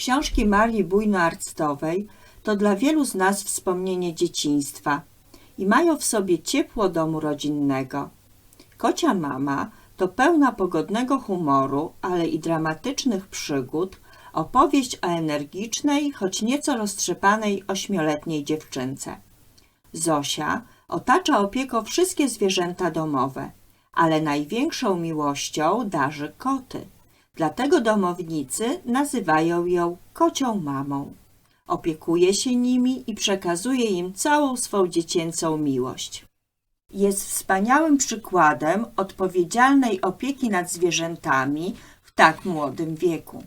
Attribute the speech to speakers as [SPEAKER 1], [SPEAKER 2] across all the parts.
[SPEAKER 1] Książki Marii Bujno-Arctowej to dla wielu z nas wspomnienie dzieciństwa i mają w sobie ciepło domu rodzinnego. Kocia mama to pełna pogodnego humoru, ale i dramatycznych przygód, opowieść o energicznej, choć nieco roztrzepanej ośmioletniej dziewczynce. Zosia otacza opieką wszystkie zwierzęta domowe, ale największą miłością darzy koty. Dlatego domownicy nazywają ją kocią mamą. Opiekuje się nimi i przekazuje im całą swą dziecięcą miłość. Jest wspaniałym przykładem odpowiedzialnej opieki nad zwierzętami w tak młodym wieku.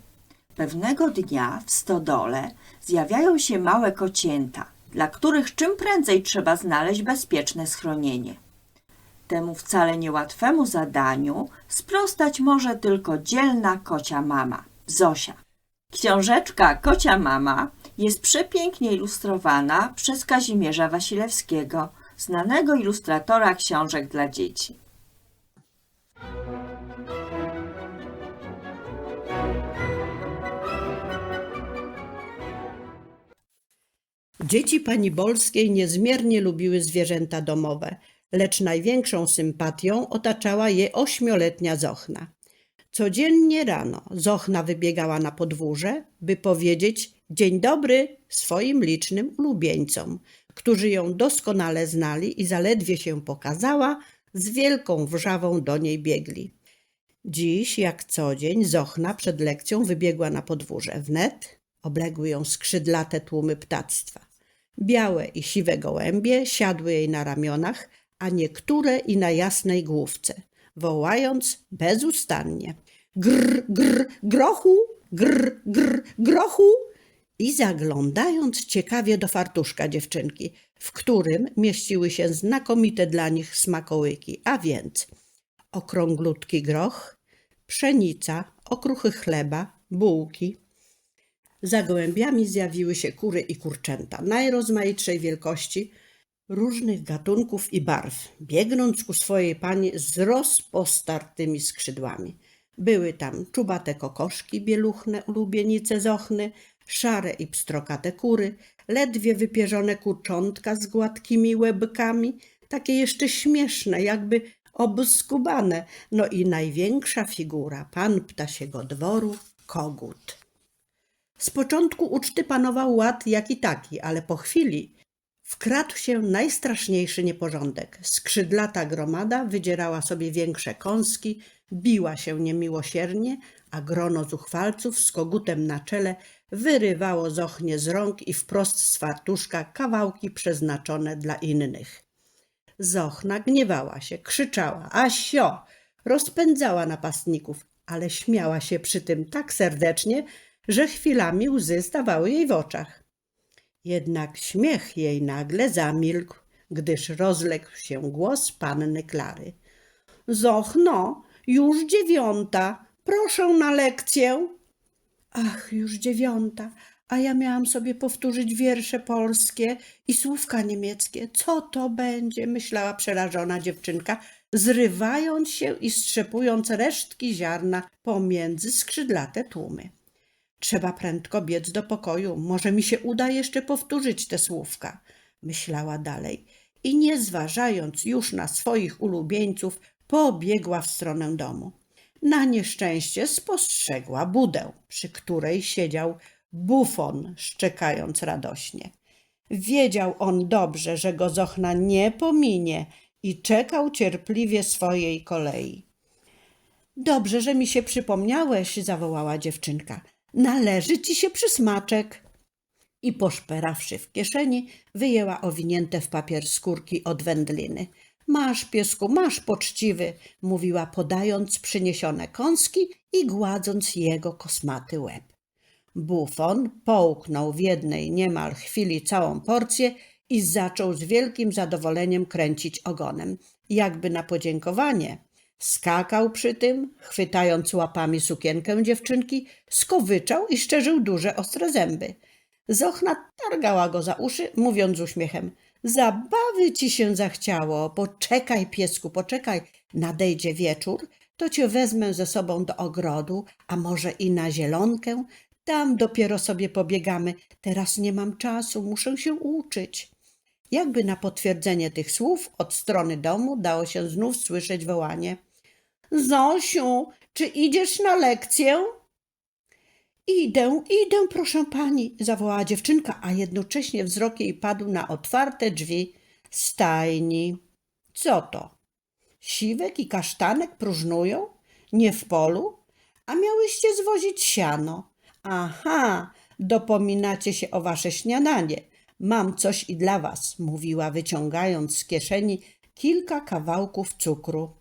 [SPEAKER 1] Pewnego dnia w stodole zjawiają się małe kocięta, dla których czym prędzej trzeba znaleźć bezpieczne schronienie. Temu wcale niełatwemu zadaniu sprostać może tylko dzielna kocia mama, Zosia. Książeczka Kocia Mama jest przepięknie ilustrowana przez Kazimierza Wasilewskiego, znanego ilustratora książek dla dzieci.
[SPEAKER 2] Dzieci pani Bolskiej niezmiernie lubiły zwierzęta domowe, lecz największą sympatią otaczała je ośmioletnia Zochna. Codziennie rano Zochna wybiegała na podwórze, by powiedzieć dzień dobry swoim licznym ulubieńcom, którzy ją doskonale znali i zaledwie się pokazała, z wielką wrzawą do niej biegli. Dziś, jak co dzień, Zochna przed lekcją wybiegła na podwórze. Wnet obległy ją skrzydlate tłumy ptactwa. Białe i siwe gołębie siadły jej na ramionach, a niektóre i na jasnej główce, wołając bezustannie. Grr, grr, grochu, grr, grr, grochu i zaglądając ciekawie do fartuszka dziewczynki, w którym mieściły się znakomite dla nich smakołyki, a więc okrąglutki groch, pszenica, okruchy chleba, bułki, za gołębiami zjawiły się kury i kurczęta najrozmaitszej wielkości, różnych gatunków i barw, biegnąc ku swojej pani z rozpostartymi skrzydłami. Były tam czubate kokoszki, bieluchne ulubienice zochny, szare i pstrokate kury, ledwie wypierzone kurczątka z gładkimi łebkami, takie jeszcze śmieszne, jakby obskubane, no i największa figura, pan ptasiego dworu, kogut. Z początku uczty panował ład jaki taki, ale po chwili wkradł się najstraszniejszy nieporządek. Skrzydlata gromada wydzierała sobie większe kąski, biła się niemiłosiernie, a grono zuchwalców z kogutem na czele wyrywało zochnie z rąk i wprost z fartuszka kawałki przeznaczone dla innych. Zochna gniewała się, krzyczała, a sio, rozpędzała napastników, ale śmiała się przy tym tak serdecznie, że chwilami łzy stawały jej w oczach. Jednak śmiech jej nagle zamilkł, gdyż rozległ się głos panny Klary. Zochno, już dziewiąta, proszę na lekcję. Ach, już dziewiąta, a ja miałam sobie powtórzyć wiersze polskie i słówka niemieckie. Co to będzie? myślała przerażona dziewczynka, zrywając się i strzepując resztki ziarna pomiędzy skrzydlate tłumy. Trzeba prędko biec do pokoju, może mi się uda jeszcze powtórzyć te słówka, myślała dalej i nie zważając już na swoich ulubieńców, pobiegła w stronę domu. Na nieszczęście spostrzegła budę, przy której siedział bufon, szczekając radośnie. Wiedział on dobrze, że go Zochna nie pominie i czekał cierpliwie swojej kolei. Dobrze, że mi się przypomniałeś, zawołała dziewczynka. Należy ci się przysmaczek. I poszperawszy w kieszeni, wyjęła owinięte w papier skórki od wędliny. Masz, piesku, masz poczciwy, mówiła, podając przyniesione kąski i gładząc jego kosmaty łeb. Bufon połknął w jednej niemal chwili całą porcję i zaczął z wielkim zadowoleniem kręcić ogonem, jakby na podziękowanie. Skakał przy tym, chwytając łapami sukienkę dziewczynki, skowyczał i szczerzył duże, ostre zęby. Zochna targała go za uszy, mówiąc z uśmiechem – Zabawy ci się zachciało, poczekaj, piesku, poczekaj, nadejdzie wieczór, to cię wezmę ze sobą do ogrodu, a może i na zielonkę, Tam dopiero sobie pobiegamy. Teraz nie mam czasu, muszę się uczyć. Jakby na potwierdzenie tych słów od strony domu dało się znów słyszeć wołanie. Zosiu, czy idziesz na lekcję? Idę, idę, proszę pani, zawołała dziewczynka, a jednocześnie wzrok jej padł na otwarte drzwi stajni. Co to? Siwek i kasztanek próżnują? Nie w polu? A miałyście zwozić siano. Aha, dopominacie się o wasze śniadanie. Mam coś i dla was, mówiła, wyciągając z kieszeni kilka kawałków cukru.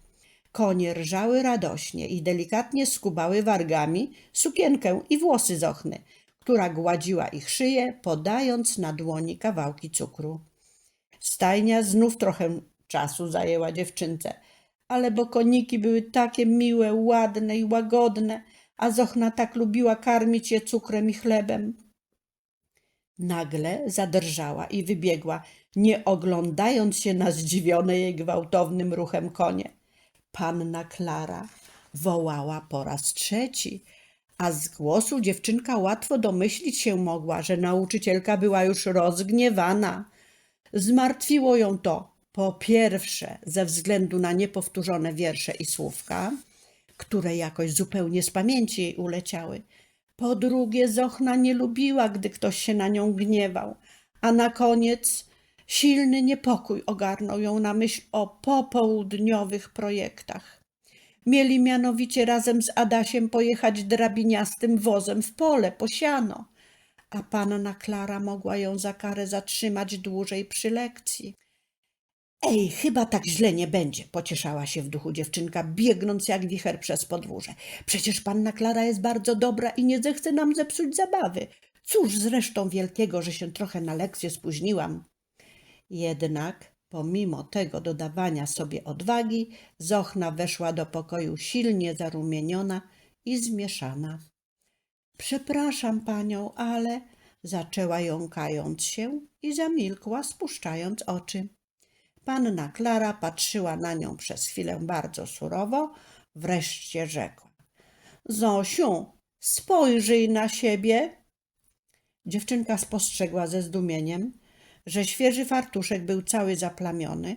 [SPEAKER 2] Konie rżały radośnie i delikatnie skubały wargami sukienkę i włosy z ochny, która gładziła ich szyję, podając na dłoni kawałki cukru. Stajnia znów trochę czasu zajęła dziewczynce, ale bo koniki były takie miłe, ładne i łagodne, a Zochna tak lubiła karmić je cukrem i chlebem. Nagle zadrżała i wybiegła, nie oglądając się na zdziwione jej gwałtownym ruchem konie. Panna Klara wołała po raz trzeci, a z głosu dziewczynka łatwo domyślić się mogła, że nauczycielka była już rozgniewana. Zmartwiło ją to, po pierwsze, ze względu na niepowtórzone wiersze i słówka, które jakoś zupełnie z pamięci jej uleciały. Po drugie, Zochna nie lubiła, gdy ktoś się na nią gniewał, a na koniec silny niepokój ogarnął ją na myśl o popołudniowych projektach. Mieli mianowicie razem z Adasiem pojechać drabiniastym wozem w pole po siano, a panna Klara mogła ją za karę zatrzymać dłużej przy lekcji. Ej, chyba tak źle nie będzie, pocieszała się w duchu dziewczynka, biegnąc jak wicher przez podwórze. Przecież panna Klara jest bardzo dobra i nie zechce nam zepsuć zabawy. Cóż zresztą wielkiego, że się trochę na lekcję spóźniłam. Jednak, pomimo tego dodawania sobie odwagi, Zochna weszła do pokoju silnie zarumieniona i zmieszana. Przepraszam panią, ale zaczęła jąkając się i zamilkła, spuszczając oczy. Panna Klara patrzyła na nią przez chwilę bardzo surowo, wreszcie rzekła: Zosiu, spojrzyj na siebie. Dziewczynka spostrzegła ze zdumieniem, że świeży fartuszek był cały zaplamiony,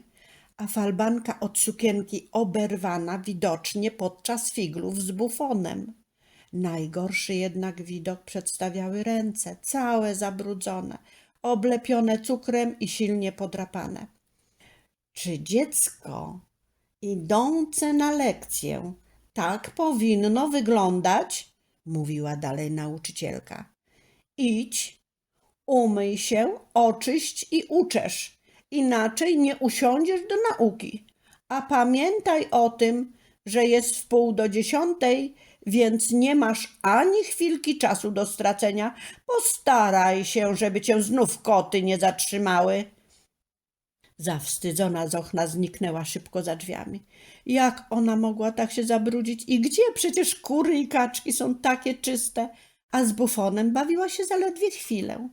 [SPEAKER 2] a falbanka od sukienki oberwana widocznie podczas figlów z bufonem. Najgorszy jednak widok przedstawiały ręce, całe zabrudzone, oblepione cukrem i silnie podrapane. Czy dziecko idące na lekcję tak powinno wyglądać? mówiła dalej nauczycielka. Idź, umyj się, oczyść i uczesz, inaczej nie usiądziesz do nauki. A pamiętaj o tym, że jest w pół do dziesiątej, więc nie masz ani chwilki czasu do stracenia. Postaraj się, żeby cię znów koty nie zatrzymały. Zawstydzona Zochna zniknęła szybko za drzwiami. Jak ona mogła tak się zabrudzić i gdzie przecież kury i kaczki są takie czyste, a z bufonem bawiła się zaledwie chwilę.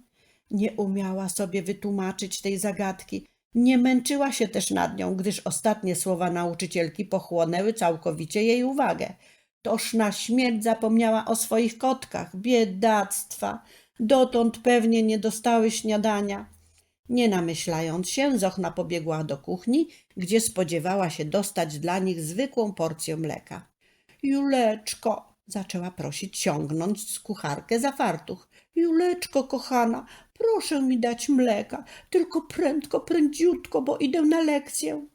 [SPEAKER 2] Nie umiała sobie wytłumaczyć tej zagadki. Nie męczyła się też nad nią, gdyż ostatnie słowa nauczycielki pochłonęły całkowicie jej uwagę. Toż na śmierć zapomniała o swoich kotkach. Biedactwa! Dotąd pewnie nie dostały śniadania. Nie namyślając się, Zochna pobiegła do kuchni, gdzie spodziewała się dostać dla nich zwykłą porcję mleka. Juleczko, zaczęła prosić, ciągnąc z kucharkę za fartuch. Juleczko, kochana, proszę mi dać mleka, tylko prędko, prędziutko, bo idę na lekcję.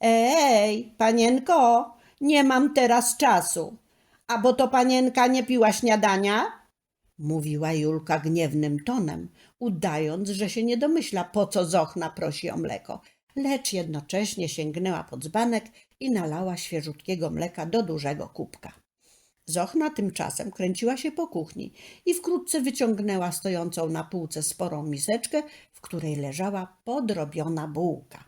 [SPEAKER 2] Ej, panienko, nie mam teraz czasu. A bo to panienka nie piła śniadania? Mówiła Julka gniewnym tonem, udając, że się nie domyśla, po co Zochna prosi o mleko, lecz jednocześnie sięgnęła pod dzbanek i nalała świeżutkiego mleka do dużego kubka. Zochna tymczasem kręciła się po kuchni i wkrótce wyciągnęła stojącą na półce sporą miseczkę, w której leżała podrobiona bułka.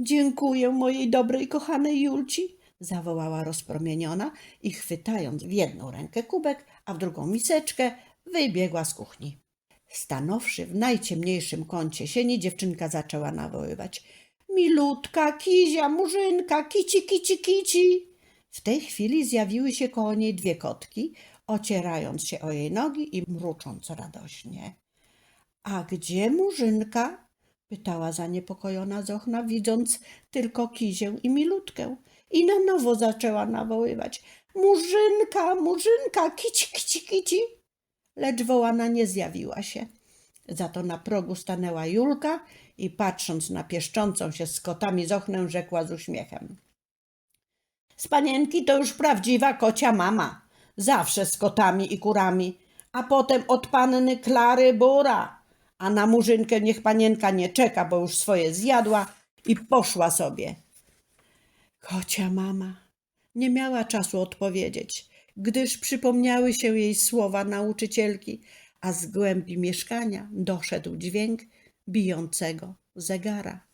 [SPEAKER 2] Dziękuję mojej dobrej, kochanej Julci, zawołała rozpromieniona i chwytając w jedną rękę kubek, a w drugą miseczkę, wybiegła z kuchni. Stanowszy w najciemniejszym kącie sieni, dziewczynka zaczęła nawoływać. Milutka, kizia, murzynka, kici, kici, kici. W tej chwili zjawiły się koło niej dwie kotki ocierając się o jej nogi i mrucząc radośnie. A gdzie murzynka? pytała zaniepokojona Zochna, widząc tylko Kizię i Milutkę. I na nowo zaczęła nawoływać. Murzynka, murzynka, kici, kici, kici. Lecz wołana nie zjawiła się. Za to na progu stanęła Julka i patrząc na pieszczącą się z kotami Zochnę, rzekła z uśmiechem. Z panienki to już prawdziwa kocia mama. Zawsze z kotami i kurami, a potem od panny Klary Bura. A na murzynkę niech panienka nie czeka, bo już swoje zjadła i poszła sobie. Kocia mama nie miała czasu odpowiedzieć, gdyż przypomniały się jej słowa nauczycielki, a z głębi mieszkania doszedł dźwięk bijącego zegara.